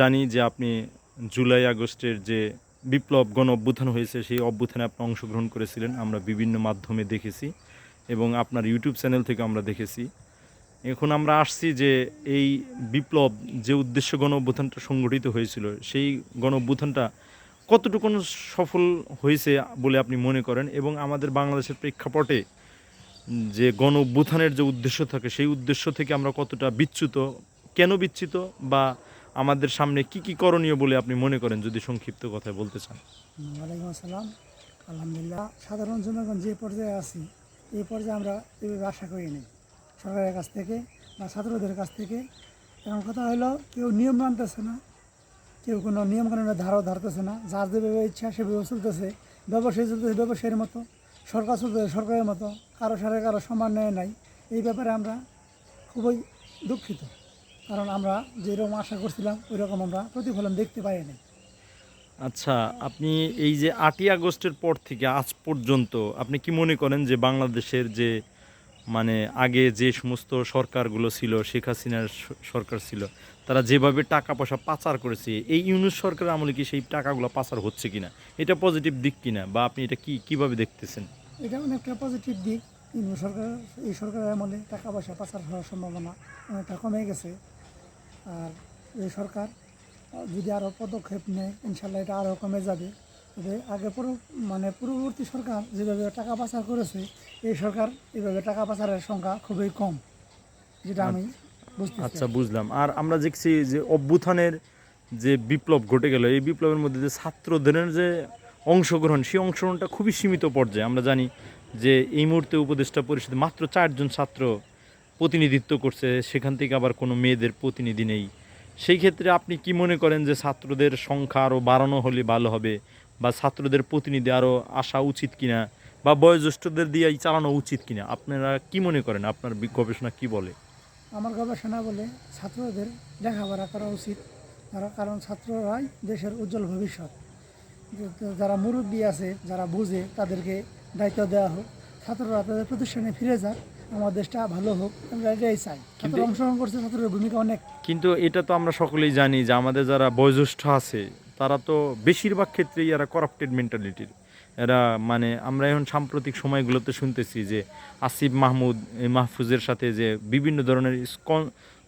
জানি যে আপনি জুলাই আগস্টের যে বিপ্লব গণ অভ্যুত্থান হয়েছে, সেই অভ্যুত্থানে আপনি অংশগ্রহণ করেছিলেন। আমরা বিভিন্ন মাধ্যমে দেখেছি এবং আপনার ইউটিউব চ্যানেল থেকে আমরা দেখেছি। এখন আমরা আসছি যে এই বিপ্লব যে উদ্দেশ্য গণ অভ্যুত্থানটা সংগঠিত হয়েছিল, সেই গণ অভ্যুত্থানটা কতটুকু সফল হয়েছে বলে আপনি মনে করেন? এবং আমাদের বাংলাদেশের প্রেক্ষাপটে যে গণ অভ্যুত্থানের যে উদ্দেশ্য থাকে, সেই উদ্দেশ্য থেকে আমরা কতটা বিচ্যুত, কেন বিচ্যুত বা আমাদের সামনে কি কি করণীয় বলে আপনি মনে করেন যদি সংক্ষিপ্ত কথায় বলতে চান? ওয়ালাইকুম আসসালাম। আলহামদুলিল্লাহ, সাধারণ জনগণ যে পর্যায়ে আছি, এই পর্যায়ে আমরা এভাবে আশা করি নি সরকারের কাছ থেকে বা ছাত্রদের কাছ থেকে। এখন কথা হলো, কেউ নিয়ম মানতেছে না, কেউ কোনো নিয়ম কানুনের ধারও ধারতেছে না। যার যেভাবে ইচ্ছা, সেভাবে চলতেছে। ব্যবসায়ী চলতেছে ব্যবসায়ীর মতো, সরকার চলতেছে সরকারের মতো। কারও সাথে কারও সমান নেয় নাই। এই ব্যাপারে আমরা খুবই দুঃখিত। কারণ আমরা যেরকম আশা করছিলাম ওই রকম আমরা প্রতিফলন দেখতে পাই নাই আচ্ছা আপনি এই যে আটই আগস্টের পর থেকে আজ পর্যন্ত আপনি কি মনে করেন যে বাংলাদেশের যে মানে আগে যে সমস্ত সরকারগুলো ছিল শেখ হাসিনার সরকার ছিল তারা যেভাবে টাকা পয়সা পাচার করেছে এই ইউনুস সরকারের আমলে কি সেই টাকাগুলো পাচার হচ্ছে কিনা? এটা পজিটিভ দিক কিনা? বা আপনি এটা কি কীভাবে দেখতেছেন? এটা অনেকটা পজিটিভ দিক। কিন্তু সরকার এই সরকারের আমলে টাকা পয়সা পাচার হওয়ার সম্ভাবনা অনেকটা কমে গেছে। আর এই সরকার যদি আরও পদক্ষেপ নেয় ইনশাল্লাহ এটা আরও কমে যাবে। তবে আগে পুরো মানে পূর্ববর্তী সরকার যেভাবে টাকা পাচার করেছে এই সরকার এইভাবে টাকা পাচারের সংখ্যা খুবই কম যেটা আমি বুঝতে আচ্ছা বুঝলাম। আর আমরা দেখছি যে অভ্যুত্থানের যে বিপ্লব ঘটে গেল এই বিপ্লবের মধ্যে যে ছাত্রদের যে অংশগ্রহণ সেই অংশগ্রহণটা খুবই সীমিত পর্যায়ে। আমরা জানি যে এই মুহূর্তে উপদেষ্টা পরিষদে মাত্র চারজন ছাত্র প্রতিনিধিত্ব করছে, সেখান থেকে আবার কোনো মেয়েদের প্রতিনিধি নেই। সেই ক্ষেত্রে আপনি কি মনে করেন যে ছাত্রদের সংখ্যা আরও বাড়ানো হলে ভালো হবে বা ছাত্রদের প্রতিনিধি আরও আসা উচিত কিনা বা বয়োজ্যেষ্ঠদের দিয়েই চালানো উচিত কিনা? আপনারা কি মনে করেন? আপনার গবেষণা কি বলে? আমার গবেষণা বলে ছাত্রদের লেখাপড়া করা উচিত কারণ ছাত্ররাই দেশের উজ্জ্বল ভবিষ্যৎ। যারা মুরব্বী আছে, যারা বুঝে, তাদেরকে দায়িত্ব দেওয়া হোক। ছাত্ররা তাদের প্রতিষ্ঠানে ফিরে যাক। আমার দেশটা ভালো হোক আমরা এটাই চাই। কিন্তু- অংশগ্রহণ করছে ছাত্রের ভূমিকা অনেক। কিন্তু এটা তো আমরা সকলেই জানি যে আমাদের যারা বয়োজ্যেষ্ঠ আছে তারা তো বেশিরভাগ ক্ষেত্রেই এরা করাপ্টেড মেন্টালিটির এরা মানে আমরা এখন সাম্প্রতিক সময়গুলোতে শুনতেছি যে আসিফ মাহমুদ এই মাহফুজের সাথে যে বিভিন্ন ধরনের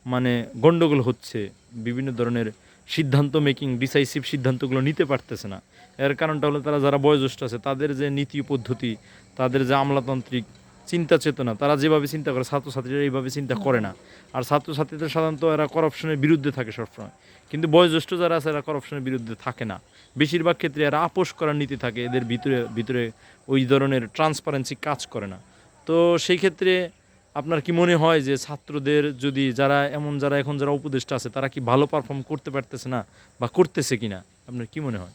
মানে গণ্ডগোল হচ্ছে বিভিন্ন ধরনের সিদ্ধান্ত মেকিং ডিসাইসিভ সিদ্ধান্তগুলো নিতে পারতেছে না। এর কারণটা হলো তারা যারা বয়োজ্যেষ্ঠ আছে তাদের যে নীতি পদ্ধতি তাদের যে আমলাতান্ত্রিক চিন্তা চেতনা তারা যেভাবে চিন্তা করে ছাত্রছাত্রীরা এইভাবে চিন্তা করে না। আর ছাত্রছাত্রীদের সাধারণত এরা করাপশনের বিরুদ্ধে থাকে সবসময়। কিন্তু বয়োজ্যেষ্ঠ যারা আছে এরা করাপশনের বিরুদ্ধে থাকে না। বেশিরভাগ ক্ষেত্রে এরা আপোষ করার নীতি থাকে এদের ভিতরে ভিতরে ওই ধরনের ট্রান্সপারেন্সি কাজ করে না। তো সেই ক্ষেত্রে আপনার কি মনে হয় যে ছাত্রদের যদি যারা এমন যারা এখন যারা উপদেষ্টা আছে তারা কি ভালো পারফর্ম করতে পারতেছে না বা করতেছে কিনা? আপনার কি মনে হয়?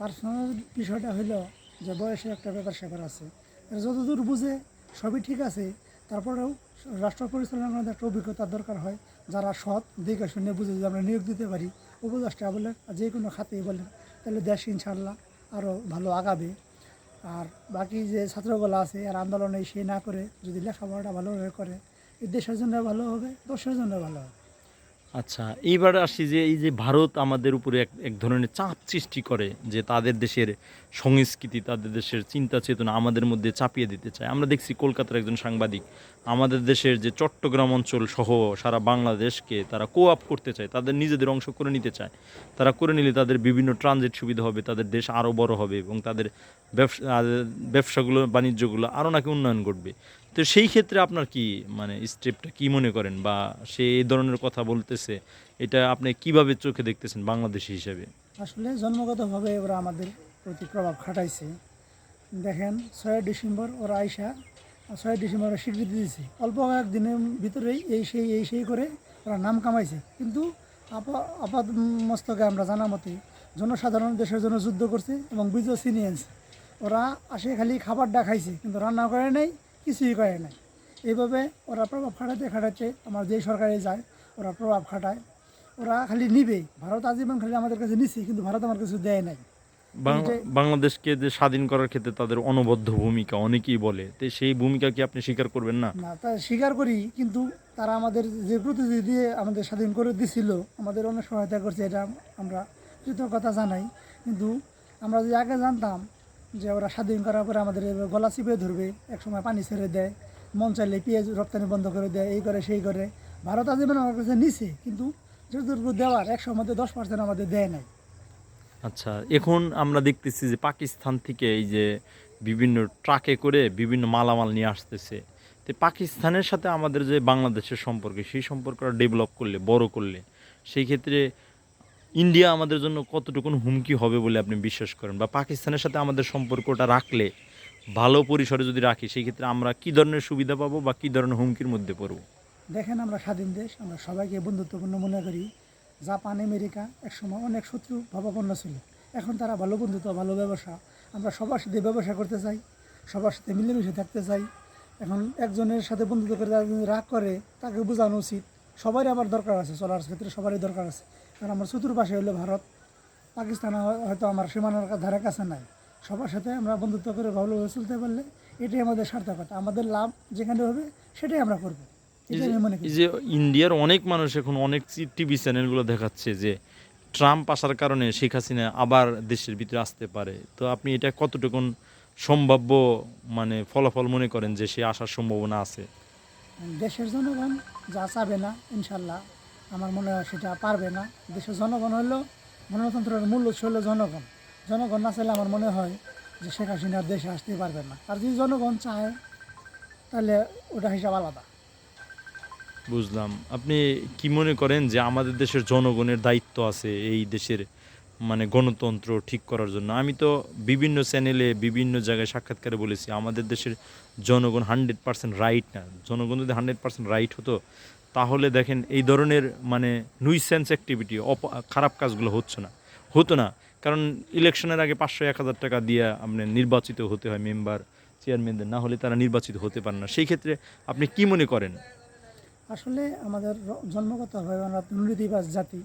পার্সোনাল বিষয়টা হইল যে বয়সের একটা ব্যাপার স্যাপার আছে যতদূর বুঝে সবই ঠিক আছে। তারপরেও রাষ্ট্র পরিচালনার আমাদের একটা অভিজ্ঞতার দরকার হয়। যারা সৎ, দেখে শুনে বুঝে যদি আমরা নিয়োগ দিতে পারি, উপদেষ্টা বলেন আর যে কোনো খাতেই বলেন, তাহলে দেশ ইনশাল্লাহ আরও ভালো আগাবে। আর বাকি যে ছাত্রগুলো আছে আর আন্দোলনে সে না করে যদি লেখাপড়াটা ভালোভাবে করে দেশের জন্য ভালো হবে, দশের জন্য ভালো হবে। আচ্ছা এইবার আসি যে এই যে ভারত আমাদের উপরে এক এক ধরনের চাপ সৃষ্টি করে যে তাদের দেশের সংস্কৃতি, তাদের দেশের চিন্তা চেতনা আমাদের মধ্যে চাপিয়ে দিতে চায়। আমরা দেখছি কলকাতার একজন সাংবাদিক, আমাদের দেশের যে চট্টগ্রাম অঞ্চল সহ সারা বাংলাদেশকে তারা কো আপ করতে চায়, তাদের নিজেদের অংশ করে নিতে চায়। তারা করে নিলে তাদের বিভিন্ন ট্রানজিট সুবিধা হবে, তাদের দেশ আরও বড় হবে এবং তাদের ব্যবসা ব্যবসাগুলো, বাণিজ্যগুলো আরও নাকি উন্নয়ন ঘটবে। তো সেই ক্ষেত্রে আপনার কি মানে স্টেপটা কি মনে করেন? বা সে এই ধরনের কথা বলতেছে, এটা আপনি কীভাবে চোখে দেখতেছেন বাংলাদেশি হিসাবে? আসলে জন্মগতভাবে ওরা আমাদের প্রতি প্রভাব খাটাইছে। দেখেন, ছয় ডিসেম্বর ওরা আইসা, ছয় ডিসেম্বর ওরা স্বীকৃতি দিয়েছে। অল্প কয়েকদিনের ভিতরেই এই সেই এই সেই করে ওরা নাম কামাইছে। কিন্তু আপা আপাত মস্তকে আমরা জানা মতে জনসাধারণ দেশের জন্য যুদ্ধ করছে এবং বিজয় ছিনিয়ে আনছে ওরা আসে খালি খাবারটা খাইছে, কিন্তু রান্না করে নাই কিছুই করে নাই। এইভাবে ওরা প্রভাব খাটাতে খাটাতে আমার যেই সরকারে যায় ওরা প্রভাব খাটায়। ওরা খালি নিবে। ভারত আজীবন খালি আমাদের কাছে নিছি কিন্তু ভারত আমার কিছু দেয় নাই। বাংলাদেশকে যে স্বাধীন করার ক্ষেত্রে তাদের অনবদ্য ভূমিকা অনেকেই বলে তো সেই ভূমিকা কি আপনি স্বীকার করবেন না? না তা স্বীকার করি কিন্তু তারা আমাদের যে প্রতিনিধি দিয়ে আমাদের স্বাধীন করে দিছিল আমাদের অনেক সহায়তা করছে এটা আমরা কৃতজ্ঞতা জানাই। কিন্তু আমরা যদি আগে জানতাম যে ওরা স্বাধীন করার পরে আমাদের গলা চিপে ধরবে, একসময় পানি ছেড়ে দেয়, মন চাইলে পেঁয়াজ রপ্তানি বন্ধ করে দেয়, এই করে, সেই করে। ভারত আজীবন আমার কাছে নিছে, কিন্তু যতটুকু দেওয়ার, একশোর মধ্যে দশ পার্সেন্ট আমাদের দেয় নাই। আচ্ছা এখন আমরা দেখতেছি যে পাকিস্তান থেকে এই যে বিভিন্ন ট্রাকে করে বিভিন্ন মালামাল নিয়ে আসতেছে। তো পাকিস্তানের সাথে আমাদের যে বাংলাদেশের সম্পর্ক, সেই সম্পর্কটা ডেভেলপ করলে, বড় করলে, সেই ক্ষেত্রে ইন্ডিয়া আমাদের জন্য কতটুকুন হুমকি হবে বলে আপনি বিশ্বাস করেন? বা পাকিস্তানের সাথে আমাদের সম্পর্কটা রাখলে ভালো পরিসরে যদি রাখি, সেই ক্ষেত্রে আমরা কি ধরনের সুবিধা পাবো বা কি ধরনের হুমকির মধ্যে পড়ব? দেখেন, আমরা স্বাধীন দেশ, আমরা সবাইকে বন্ধুত্বপূর্ণ মনে করি। জাপান, আমেরিকা একসময় অনেক শত্রু ভাবাপন্ন ছিল। এখন তারা ভালো বন্ধুত্ব, ভালো ব্যবসা। আমরা সবার সাথে ব্যবসা করতে চাই, সবার সাথে মিলেমিশে থাকতে চাই। এখন একজনের সাথে বন্ধুত্ব করে রাগ করে, তাকে বোঝানো উচিত। সবারই আমার দরকার আছে চলার ক্ষেত্রে সবারই দরকার আছে। কারণ আমার চতুর্পাশে হলো ভারত। পাকিস্তান হয়তো আমার সীমানার ধারে কাছে নাই। সবার সাথে আমরা বন্ধুত্ব করে ভালোভাবে চলতে পারলে এটাই আমাদের সার্থকতা। আমাদের লাভ যেখানে হবে সেটাই আমরা করব। যে ইন্ডিয়ার অনেক মানুষ এখন অনেক টিভি চ্যানেলগুলো দেখাচ্ছে যে ট্রাম্প আসার কারণে শেখ হাসিনা আবার দেশের ভিতরে আসতে পারে। তো আপনি এটা কতটুকুন সম্ভাব্য মানে ফলাফল মনে করেন যে সে আসার সম্ভাবনা আছে? দেশের জনগণ যা চাবে না, ইনশাল্লাহ, আমার মনে হয় সেটা পারবে না। দেশের জনগণ হলো গণতন্ত্রের মূল উৎস হলো জনগণ। জনগণ না চাইলে আমার মনে হয় যে শেখ হাসিনার দেশে আসতে পারবে না। আর যদি জনগণ চায়, তাহলে ওটা হিসাব আলাদা। বুঝলাম। আপনি কি মনে করেন যে আমাদের দেশের জনগণের দায়িত্ব আছে এই দেশের মানে গণতন্ত্র ঠিক করার জন্য। আমি তো বিভিন্ন চ্যানেলে বিভিন্ন জায়গায় সাক্ষাৎকারে বলেছি, আমাদের দেশের জনগণ হান্ড্রেড পার্সেন্ট রাইট না। জনগণ যদি হান্ড্রেড পার্সেন্ট রাইট হতো, তাহলে দেখেন এই ধরনের মানে নুইসেন্স অ্যাক্টিভিটি অপ, খারাপ কাজগুলো হচ্ছে না। হতো না, কারণ ইলেকশনের আগে পাঁচশো এক হাজার টাকা দিয়ে আপনি নির্বাচিত হতে হয় মেম্বার চেয়ারম্যানদের না হলে তারা নির্বাচিত হতে পারে না। সেই ক্ষেত্রে আপনি কি মনে করেন? আসলে আমাদের জন্মগতভাবে আমরা দুর্নীতিবাজ জাতি।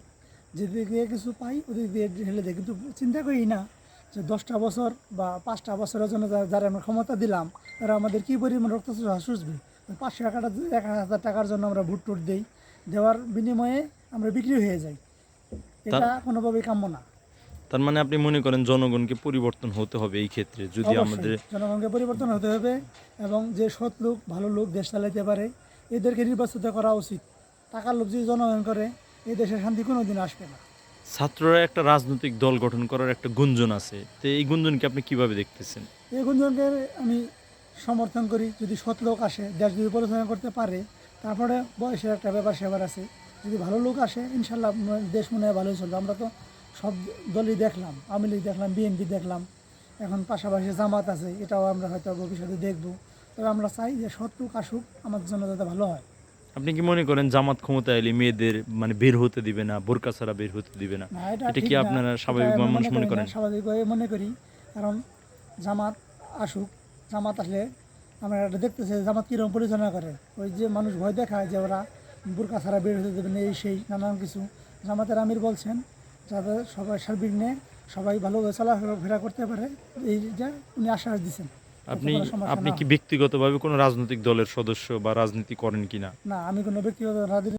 যেদিক দিয়ে কিছু পাই ওদিক দিয়ে ঢেলে দেয়। কিন্তু চিন্তা করি না যে দশটা বছর বা পাঁচটা বছরের জন্য যারা আমরা ক্ষমতা দিলাম তারা আমাদের কী পরিমাণ রক্ত সুচবে পাঁচশো টাকাটা এক হাজার টাকার জন্য আমরা ভোট টোট দিই দেওয়ার বিনিময়ে আমরা বিক্রি হয়ে যাই। এটা কোনোভাবেই কাম্য না। তার মানে আপনি মনে করেন জনগণকে পরিবর্তন হতে হবে এই ক্ষেত্রে যদি আমাদের জনগণকে পরিবর্তন হতে হবে এবং যে সৎ লোক ভালো লোক দেশ চালাইতে পারে এদেরকে নির্বাচিত করা উচিত। টাকার লোক যদি জনগণ করে এই দেশে শান্তি কোনোদিন আসবে না। ছাত্ররা একটা রাজনৈতিক দল গঠন করার একটা গুঞ্জন আছে। তো এই গুঞ্জনকে আপনি কীভাবে দেখতেছেন? এই গুঞ্জনকে আমি সমর্থন করি যদি সৎ লোক আসে দেশ যদি পরিচালনা করতে পারে তারপরে বয়সের একটা ব্যাপার সেবার আছে। যদি ভালো লোক আসে ইনশাল্লাহ দেশ মনে হয় ভালোই চলবে। আমরা তো সব দলই দেখলাম আওয়ামী লীগ দেখলাম বিএনপি দেখলাম। এখন পাশাপাশি জামাত আছে এটাও আমরা হয়তো ভবিষ্যতে দেখব। তবে আমরা চাই যে সৎ লোক আসুক আমাদের জন্য যাতে ভালো হয়। আপনি কি মনে করেন জামাত ক্ষমতা এলে মেয়েদের মানে বের হতে দিবে না বোরকা ছাড়া বের হতে দিবে না? এটা এটা কি আপনারা স্বাভাবিক মানুষ মনে করেন? স্বাভাবিকভাবে মনে করি। কারণ জামাত আসুক জামাত আসলে আমরা এটা দেখতেছি জামাত কীরকম পরিচালনা করে। ওই যে মানুষ ভয় দেখায় যে ওরা বোরকা ছাড়া বের হতে দেবে না এই সেই নানান কিছু। জামাতের আমির বলছেন যাতে সবাই সার্বিক নিয়ে সবাই ভালোভাবে চলাফেরা করতে পারে এই যে উনি আশ্বাস দিচ্ছেন আপনি আপনি কি ব্যক্তিগতভাবে কোনো রাজনৈতিক দলের সদস্য বা রাজনীতি করেন কিনা? না আমি কোনো ব্যক্তিগত রাজনীতি